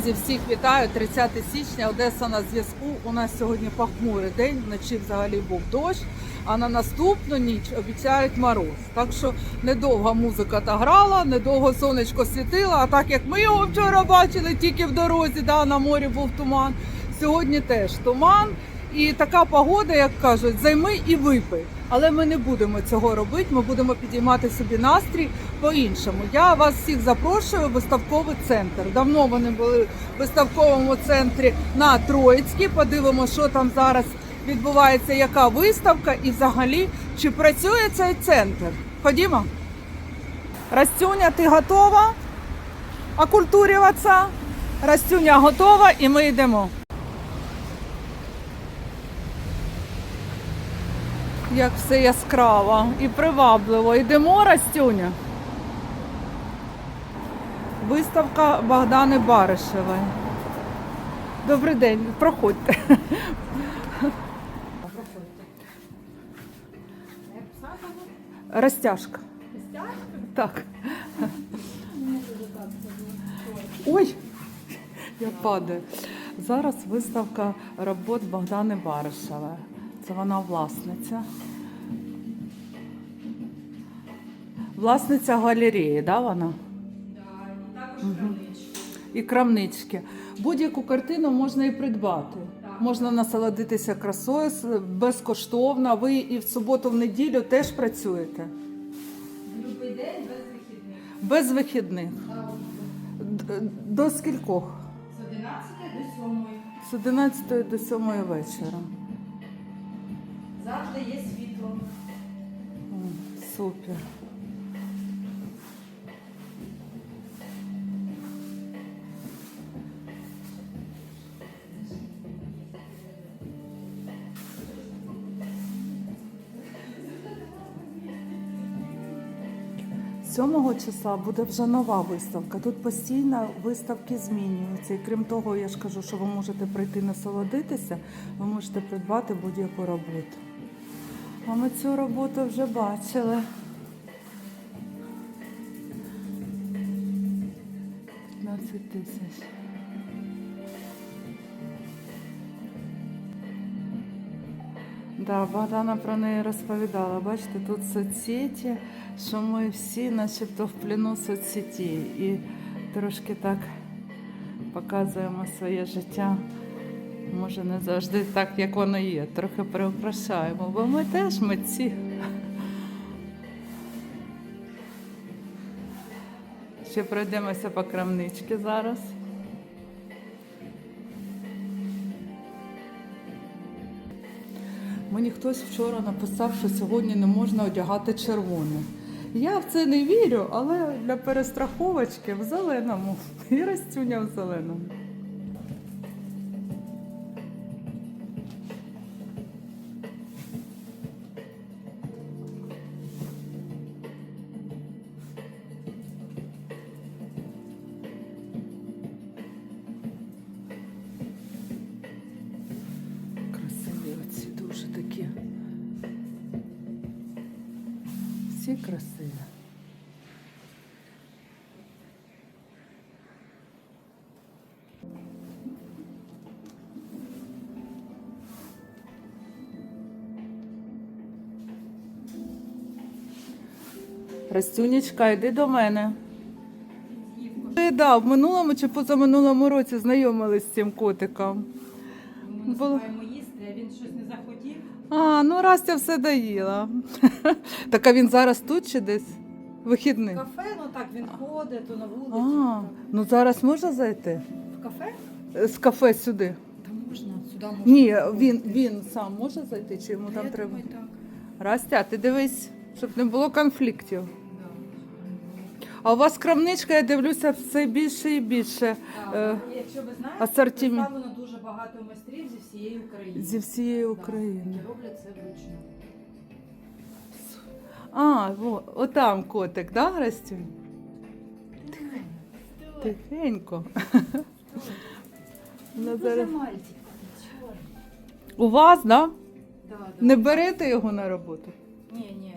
Друзі, всіх вітаю. 30 січня, Одеса на зв'язку. У нас сьогодні похмурий день, вночі взагалі був дощ, а на наступну ніч обіцяють мороз. Так що недовго музика та грала, недовго сонечко світило, а так як ми його вчора бачили тільки в дорозі, да, на морі був туман. Сьогодні теж туман. І така погода, як кажуть, займи і випий. Але ми не будемо цього робити. Ми будемо підіймати собі настрій по-іншому. Я вас всіх запрошую в виставковий центр. Давно вони були в виставковому центрі на Троїцькій. Подивимося, що там зараз відбувається, яка виставка, і взагалі чи працює цей центр. Ходімо. Растюня, ти готова? Окультурюватися? Растюня готова, і ми йдемо. Як все яскраво і привабливо. Йдемо, Растюня. Виставка Богдани Баришевої. Добрий день, проходьте. Розтяжка. Розтяжка? Так. Ой, я падаю. Зараз виставка робот Богдани Баришевої. Це вона власниця. Власниця галереї, да, вона? Мгм. І крамнички. Будь-яку картину можна і придбати. Можна насолодитися красою безкоштовно. Ви і в суботу, в неділю теж працюєте. Любий день без вихідних. Без вихідних. До скількох? З 11 до 7. З 11 до 7 вечора. Завжди є світло. Супер. Сьомого числа буде вже нова виставка. Тут постійно виставки змінюються. І крім того, я ж кажу, що ви можете прийти насолодитися, ви можете придбати будь-яку роботу. А ми цю роботу вже бачили. 15 тисяч. Да, Богдана про неї розповідала. Бачите, тут соцсеті, що ми всі начебто в плену соцсеті. І трошки так показуємо своє життя. Може, не завжди так, як воно є. Трохи приукрашаємо, бо ми теж митці. Ще пройдемося по крамничці зараз. Мені хтось вчора написав, що сьогодні не можна одягати червоне. Я в це не вірю, але для перестраховочки в зеленому. І Растюня в зеленому. Растюнечка, йди до мене. Ти да, в минулому чи позаминулому році знайомились з цим котиком. Ми називаємо їсти, а він щось не захотів. А, ну Растя все доїла. Так а він зараз тут чи десь? Вихідний. Кафе, ну так, він ходить, то на вулиці. А, ну зараз можна зайти? В кафе? Е, З кафе сюди. Та можна, сюди можна. Ні, він, він сам може зайти, чи йому там Я треба? думаю, так. Растя, ти дивись, щоб не було конфліктів. А у вас крамничка, я дивлюся, все більше і більше Так, е, Якщо ви знаєте, асортимент. представлено дуже багато майстрів зі всієї України. зі всієї Так, України. які роблять це вручну. А, во, отам котик, да, Растюнь? Тихенько. Ну, Дуже зараз- мальчик. У вас, да? Да, да. Не берете його на роботу? Ні, ні.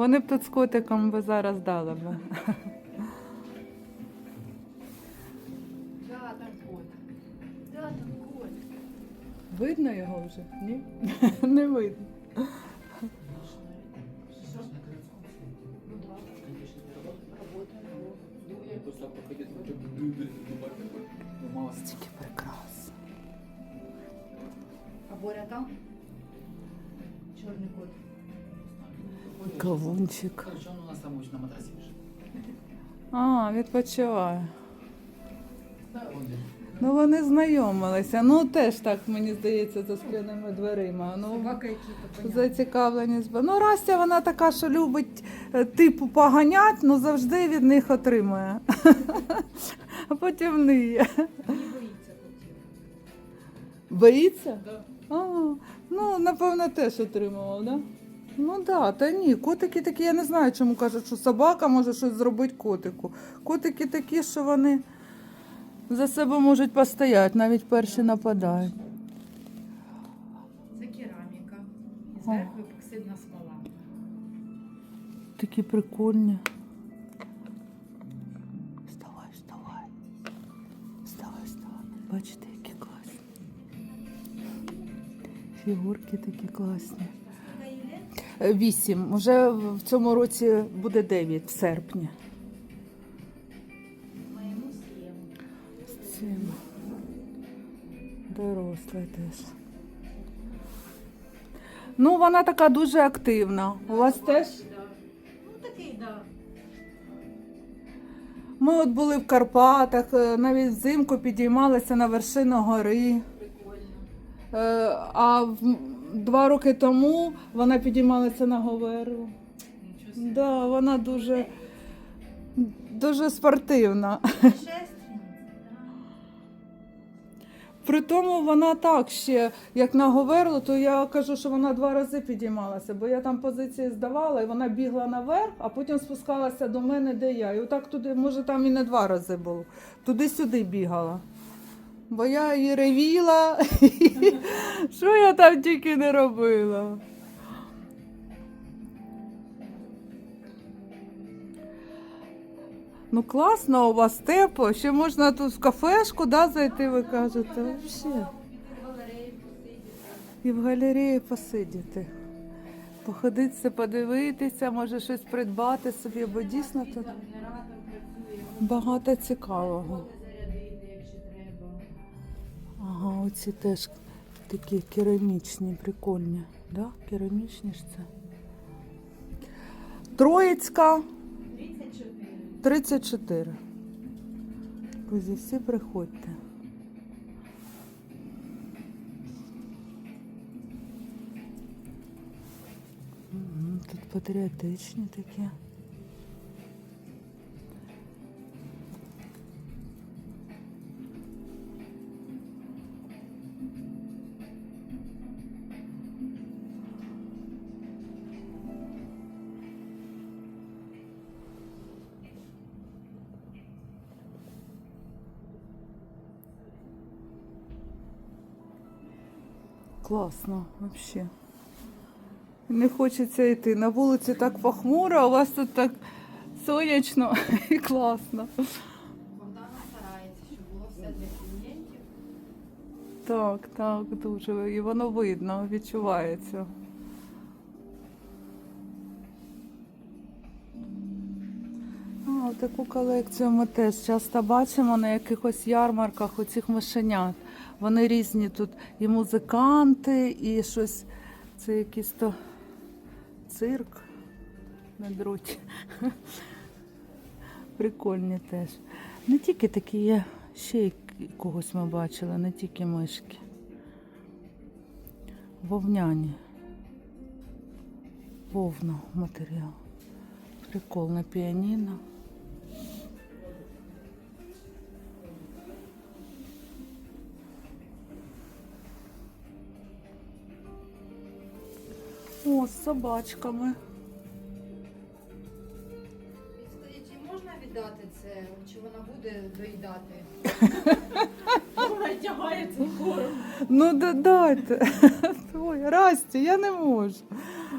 Вони б тут з котиком би зараз дали б. там? Да, там кот. Видно його вже? Ні? Не видно. Ну да. Стільки прикрас. А Боря там? Черный кот. Лежит. А, відпочиває. Ну вони знайомилися. Ну теж так мені здається за скляними дверима. Ну Собака зацікавленість. Ну Растя вона така, що любить е, типу поганять, ну завжди від них отримує. А потім ниє. Не боится котів. Боїться? Да. Ну, напевно, теж отримував, да? Ну так, да, та ні, котики такі, я не знаю, чому кажуть, що собака може щось зробити котику. Котики такі, що вони за себе можуть постояти, навіть перші нападають. Це кераміка. Зверху епоксидна смола. Такі прикольні. Вставай, вставай. Вставай, вставай. Бачите, які класні. Фігурки такі класні. Вісім. Уже в цьому році буде дев'ять, в серпні. Сім. Сім. Доросла теж. Ну, вона така дуже активна. У вас теж? Да. Ну такий, да. Ми от були в Карпатах, е, навіть взимку підіймалися на вершину гори. Прикольно. Е, А в- два роки тому вона підіймалася на Говерлу. Да, вона дуже, дуже спортивна. При тому вона так ще, як на Говерлу, то я кажу, що вона два рази підіймалася, бо я там позиції здавала, і вона бігла наверх, а потім спускалася до мене, де я. І отак туди, може, там і не два рази було. Туди-сюди бігала. Бо я і ревіла, що я там тільки не робила. Ну класно, у вас тепло. Ще можна тут в кафешку да, зайти, ви кажете. Вообще. І в галереї посидіти. Походитися, подивитися, може щось придбати собі, бо дійсно тут багато цікавого. Оці теж такі керамічні, прикольні. Да? Керамічні ж це. Троїцька 34. 34. Друзі, всі приходьте. Тут патріотичні такі. Класно, взагалі. Не хочеться йти. На вулиці так похмуро, а у вас тут так сонячно і класно. Богдана старається, щоб було все для клієнтів. Так, так, дуже. І воно видно, відчувається. А, таку колекцію ми теж часто бачимо на якихось ярмарках у цих мишенят. Вони різні тут і музиканти, і щось. Це якийсь то цирк на дроті. Прикольні теж. Не тільки такі є, ще когось ми бачили, не тільки мишки. Вовняні. Вовна матеріал. Прикол піаніно. О, з собачками. Скажіть, чи можна віддати це, чи вона буде доїдати? Вона тягається корм. Ну да дайте. Ой, Расті, я не можу.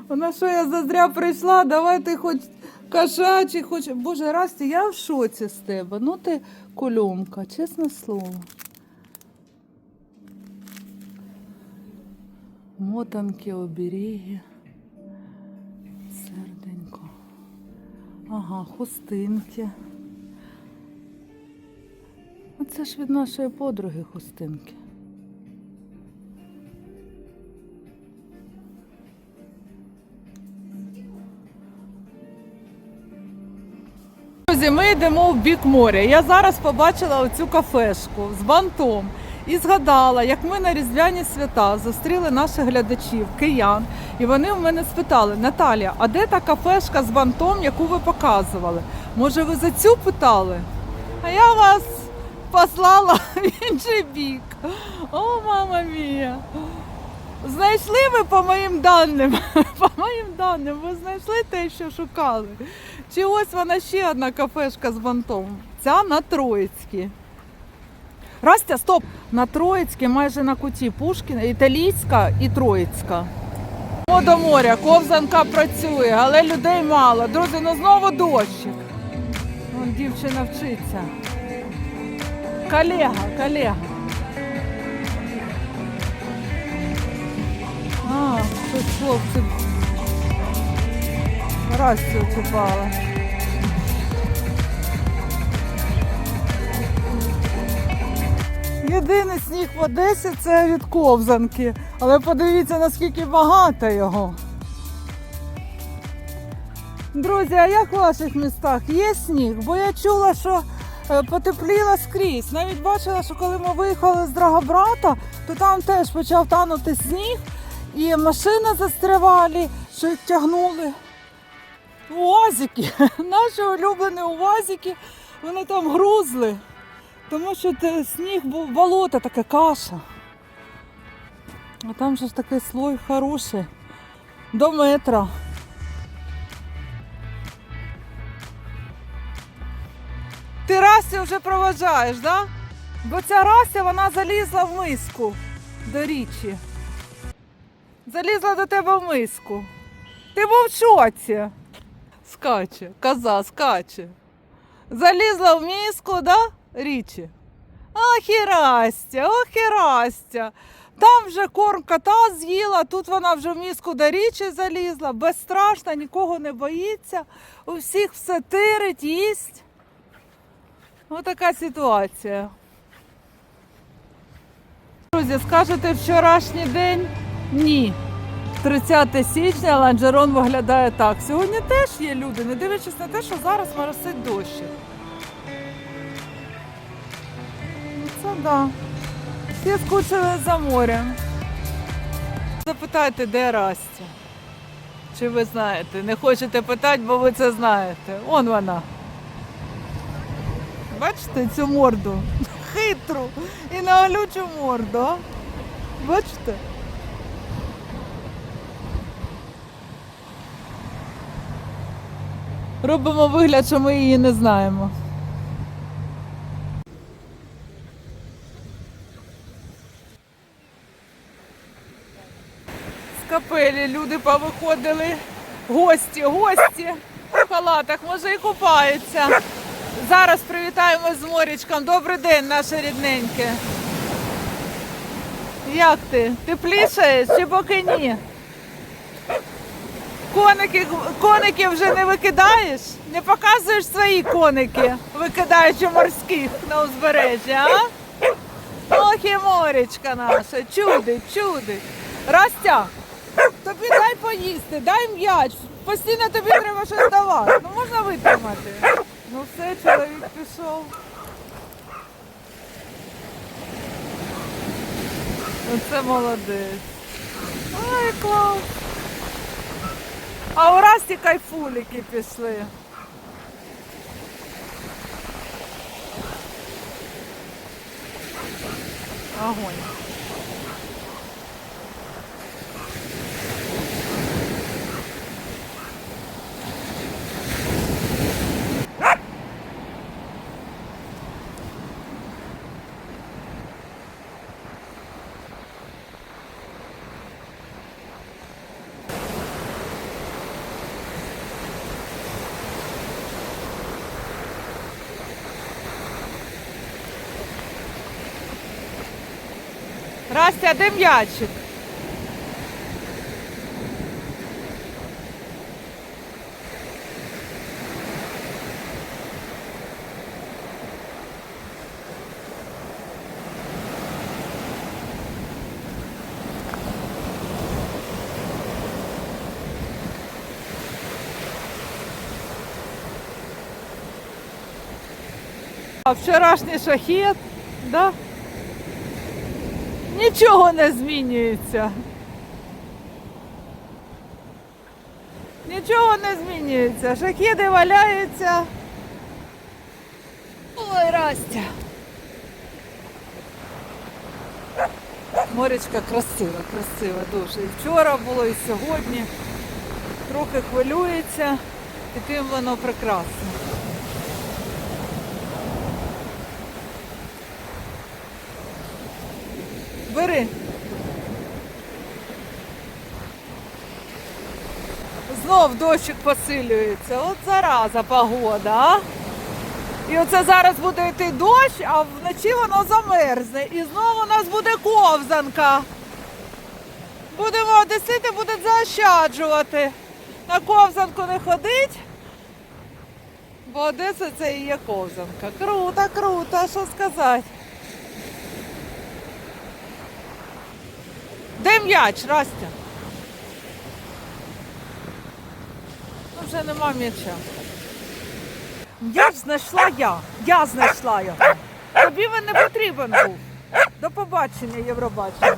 Вона що я зазря прийшла, давайте хоч Кошачий хоче. Боже, Расті, я в шоці з тебе. Ну ти кульомка, чесне слово. Мотанки, оберіги. Ага, хустинки. Оце ж від нашої подруги хустинки. Друзі, ми йдемо в бік моря. Я зараз побачила оцю кафешку з бантом і згадала, як ми на різдвяні свята зустріли наших глядачів, киян, і вони в мене спитали: Наталія, а де та кафешка з бантом, яку ви показували? Може, ви за цю питали? А я вас послала в інший бік. О, мама мія! Знайшли ви по моїм даним, по моїм даним, ви знайшли те, що шукали. Чи ось вона ще одна кафешка з бантом? Ця на Троїцькій. Растя, стоп! На Троїцькій, майже на куті Пушкіна, італійська і Троїцька. О, до моря, ковзанка працює, але людей мало. Друзі, ну знову дощик. Вон дівчина вчиться. Колега, колега. А, щось хлопці. Растю цепала. Єдиний сніг в Одесі це від ковзанки. Але подивіться, наскільки багато його. Друзі, а як в ваших містах? Є сніг? Бо я чула, що е, потепліло скрізь. Навіть бачила, що коли ми виїхали з Драгобрата, то там теж почав танути сніг, і машини застрявали, що їх тягнули. УАЗики, наші улюблені УАЗики, вони там грузли, тому що сніг був болото, така каша. А там же ж такий слой хороший, до метра. Ти Растю вже проважаєш, да? Бо ця Рася, вона залізла в миску до річі. Залізла до тебе в миску. Ти був в шоці. Скаче, коза скаче. Залізла в міску, да, річі? Ах, і Растя, ох і Растя. Там вже корм кота з'їла, тут вона вже в міску до річі залізла, безстрашна, нікого не боїться, у всіх все тирить, їсть. Ось така ситуація. Друзі, скажете вчорашній день? Ні. 30 січня ланжерон виглядає так. Сьогодні теж є люди, не дивлячись на те, що зараз моросить дощі. Ну, Це да. Всі скучили за морем. Запитайте, де Растя? Чи ви знаєте? Не хочете питати, бо ви це знаєте. Он вона. Бачите цю морду? Хитру і наголючу морду. Бачите? Робимо вигляд, що ми її не знаємо. З люди повиходили. Гості, гості в халатах, може і купаються. Зараз привітаємо з морячком. Добрий день, наше рідненьке. Як ти? Теплішаєш чи поки ні? Коники, коники вже не викидаєш? Не показуєш свої коники, викидаючи морських на узбережжі, а? Ох і морячка наша, чудить, чудить. Растя, тобі дай поїсти, дай м'яч. Постійно тобі треба щось давати. Ну можна витримати. Ну все, чоловік пішов. Оце молодець. Ой, клас. А у Расті кайфулики пішли. Огонь. Растя, де м'ячик? А вчорашній шахет, да? Нічого не змінюється. Нічого не змінюється. Шахіди валяються. Ой, Растя. Моречка красива, красива дуже. І вчора було, і сьогодні. Трохи хвилюється, таким воно прекрасне. Бери. Знов дощик посилюється. От зараза погода, а? І оце зараз буде йти дощ, а вночі воно замерзне. І знову у нас буде ковзанка. Будемо одесити, будуть заощаджувати. На ковзанку не ходить. Бо Одеса це і є ковзанка. Круто, круто, що сказати. Де м'яч, Растя? Ну вже нема м'яча. М'яч знайшла я. Я знайшла його. Тобі він не потрібен був. До побачення, Євробачення.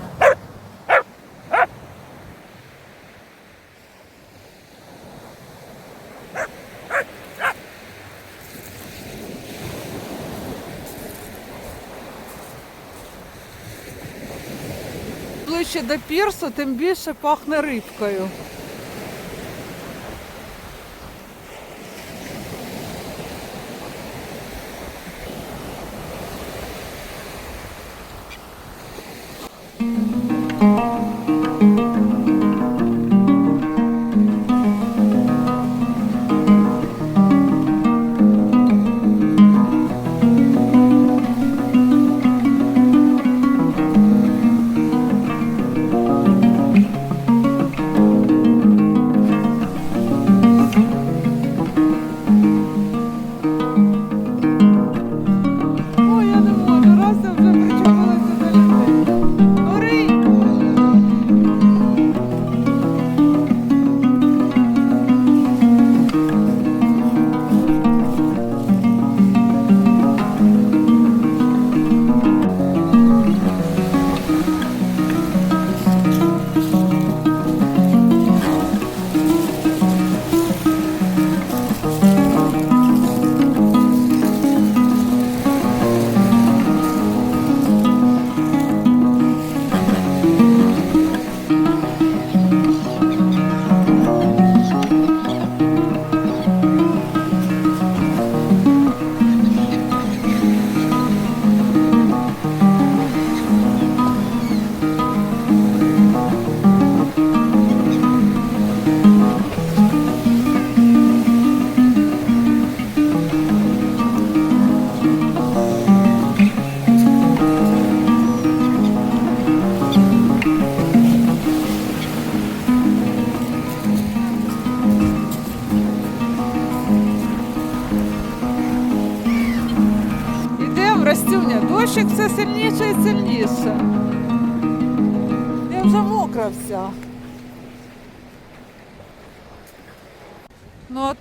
Ближче до пірсу, тим більше пахне рибкою.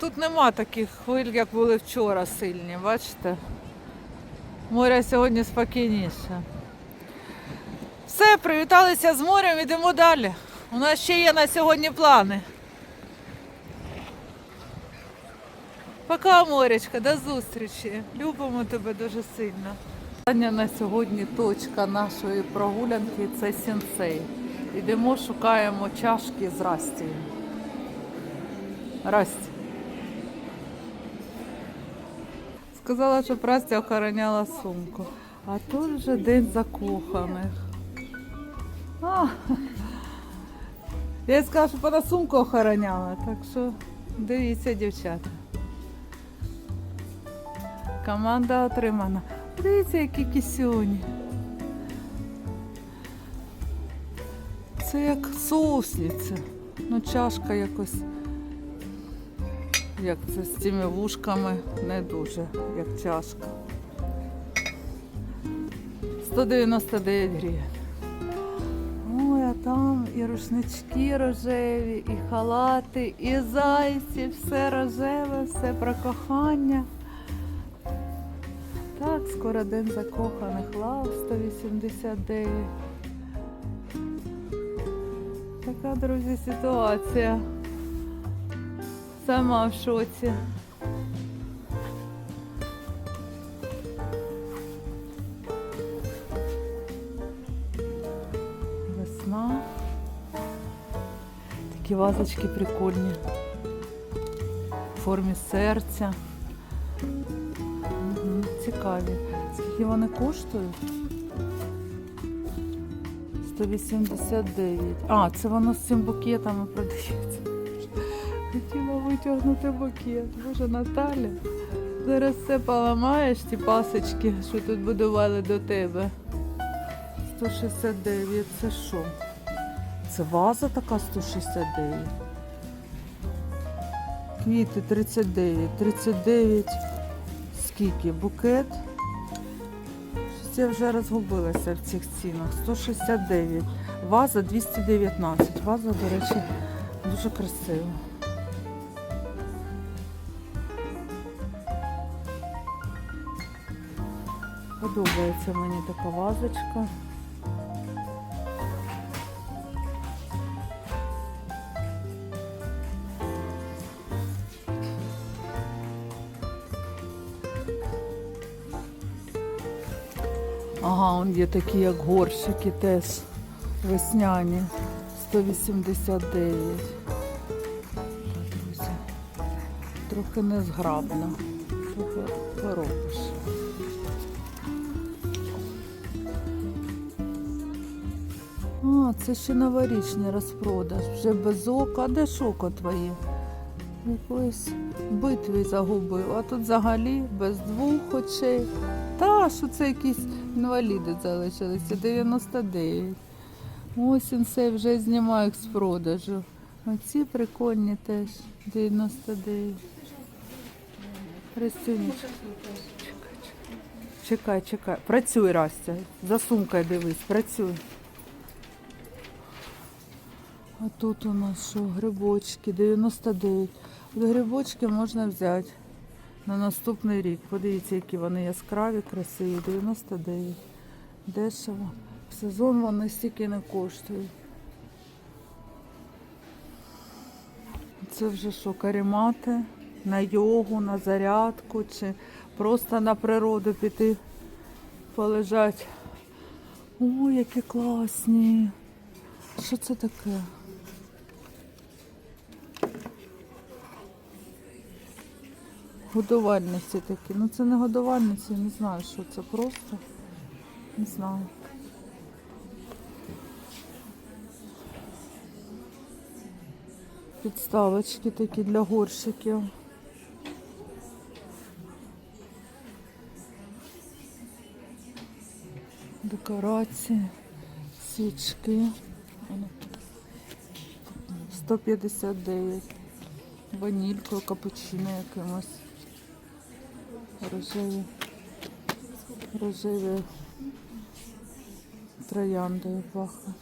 Тут нема таких хвиль, як були вчора сильні, бачите? Море сьогодні спокійніше. Все, привіталися з морем, йдемо далі. У нас ще є на сьогодні плани. Пока, Моречка, до зустрічі. Любимо тебе дуже сильно. Остання на сьогодні точка нашої прогулянки це сенсей. Йдемо, шукаємо чашки з Растією. Расті. Сказала, що Растя охороняла сумку. А тут вже день закоханих. Я їй сказала, що вона сумку охороняла, так що дивіться, дівчата. Команда отримана. Дивіться, які кисюні. Це як соусниця. Ну, чашка якось. Як це з цими вушками не дуже, як чашка. 199 гривень. Ой, а там і рушнички рожеві, і халати, і зайці, все рожеве, все про кохання. Так, скоро день закоханих лав 189. Така, друзі, ситуація. Сама в шоці. Весна. Такі вазочки прикольні. В формі серця. Цікаві. Скільки вони коштують? 189. А, це воно з цим букетами продається. Витягнути букет. Боже, Наталя. Зараз все поламаєш, ті пасочки, що тут будували до тебе. 169, це що? Це ваза така 169. Квіти 39. 39. Скільки? Букет? Я вже розгубилася в цих цінах. 169. Ваза 219. Ваза, до речі, дуже красива. Подобається мені така вазочка. Ага, он є такі, як горщики теж весняні. 189. Так, друзі. Трохи незграбно. Ти поробиш? Це ще новорічний розпродаж. Вже без ока. А де ж око твоє? Якоїсь битві загубив. А тут взагалі без двох очей. Та, що це якісь інваліди залишилися. 99. Ось він все вже знімаю з продажу. Оці прикольні теж. 99. Растюнечка. Чекай, чекай. Працюй, Растя. За сумкою дивись, працюй. А тут у нас що? Грибочки 99. От грибочки можна взяти на наступний рік. Подивіться, які вони яскраві, красиві. 99. Дешево. В сезон вони стільки не коштують. Це вже що, каремати на йогу, на зарядку чи просто на природу піти полежать. Ой, які класні. Що це таке? Годувальниці такі. Ну це не годувальниці, не знаю, що це просто. Не знаю. Підставочки такі для горщиків. Декорації, свічки. Воно. 159. Ванількою, капучино якимось. Рожеві. Рожеві трояндою пахне.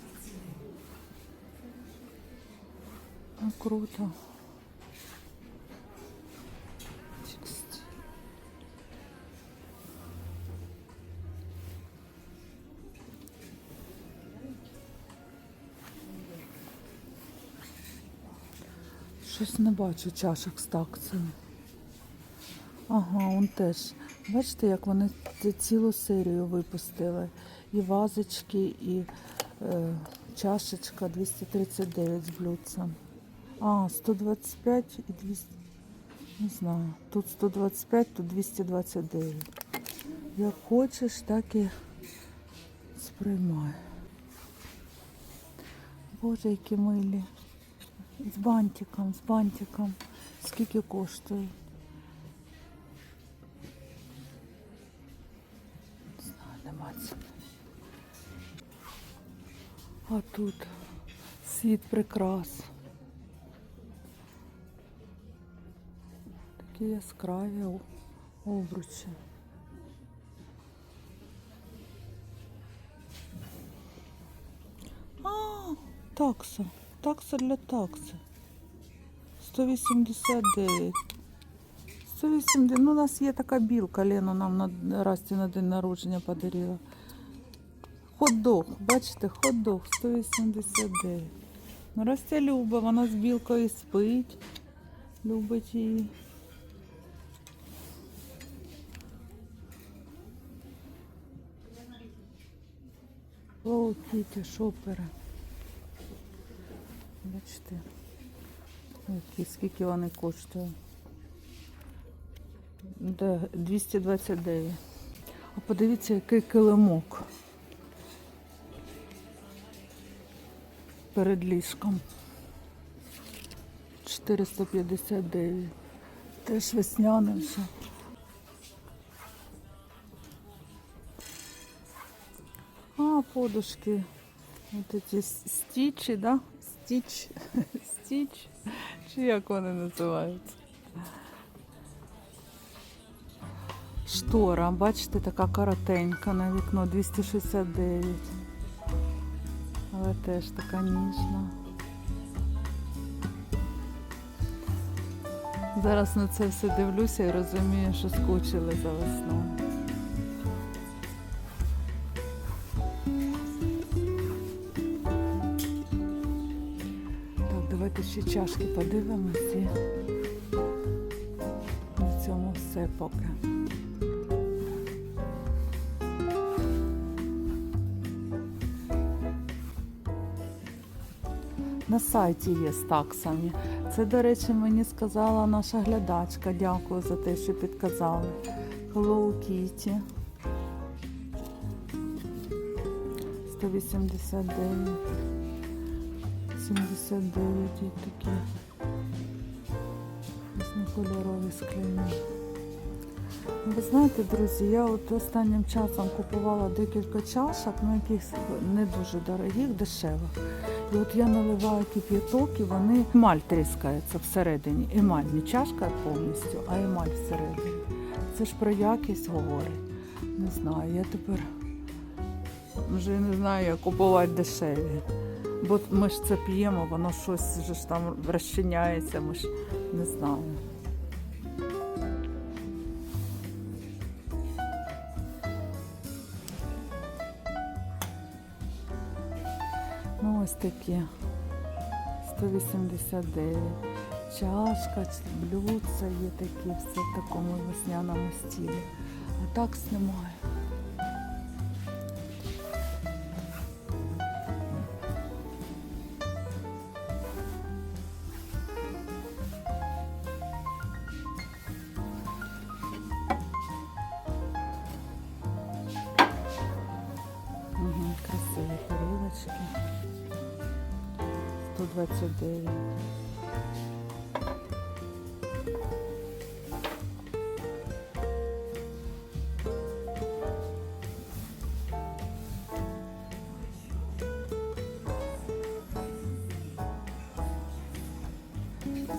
Ну, круто. Щось не бачу чашок з такцією. Ага, он теж. Бачите, як вони цілу серію випустили. І вазочки, і е, чашечка 239 з блюдцем. А, 125 і 200. Не знаю. Тут 125, тут 229. Як хочеш, так і сприймай. Боже, які милі. З бантиком, з бантиком. Скільки коштує? А тут Світ прикрас. Такі яскраві обручі. А, такса. Такса для такси. 189. 180. Ну, у нас є така білка, Лену нам на Расті на день народження подарила. Хот-дог, бачите, хот-дог 189. Ну, Растя любить, вона з білкою спить. Любить її. О, Кіті, шопери. Бачите, які, скільки вони коштують. Де 229. А подивіться, який килимок. Перед ліжком. 459. Теж весняне все. А, подушки. Эти с- стічі, да? Стіч. Стіч. Чи як вони називаються? Штора, бачите, така коротенька на вікно 269. Але теж така ніжна. Зараз на це все дивлюся і розумію, що скучили за весною. Так, давайте ще чашки подивимося. На цьому все поки. На сайті є з таксами. Це, до речі, мені сказала наша глядачка. Дякую за те, що підказали. Hello Kitty. 189. 79 і такі різнокольорові скляні. Ви знаєте, друзі, я от останнім часом купувала декілька чашок, ну якихось не дуже дорогих, дешевих. От я наливаю кип'яток, і вони емаль тріскається всередині. Емаль, не чашка повністю, а емаль всередині. Це ж про якість говорить. Не знаю, я тепер вже не знаю, як купувати дешеві. Бо ми ж це п'ємо, воно щось вже ж там розчиняється, ми ж не знаю. Ось такі. 189. Чашка, блюдце є такі, все в такому весняному стілі. А так немає.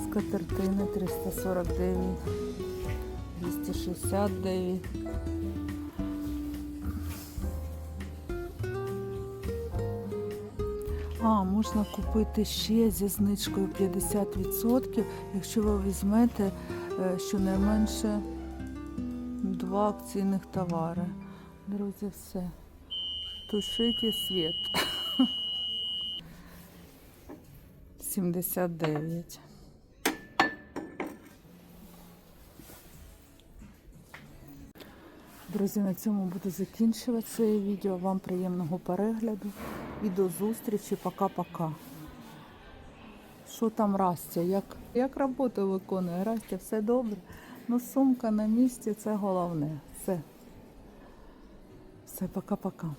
Скатертини 349, 269. А, можна купити ще зі знижкою 50%, якщо ви візьмете е, щонайменше два акційних товари. Друзі, все. Тушите світ. 79. Друзі, на цьому буду закінчувати своє відео. Вам приємного перегляду і до зустрічі. Пока-пока. Що там Растя? Як, як роботу виконує? Растя, все добре? Ну, сумка на місці це головне. Все. Все, пока-пока.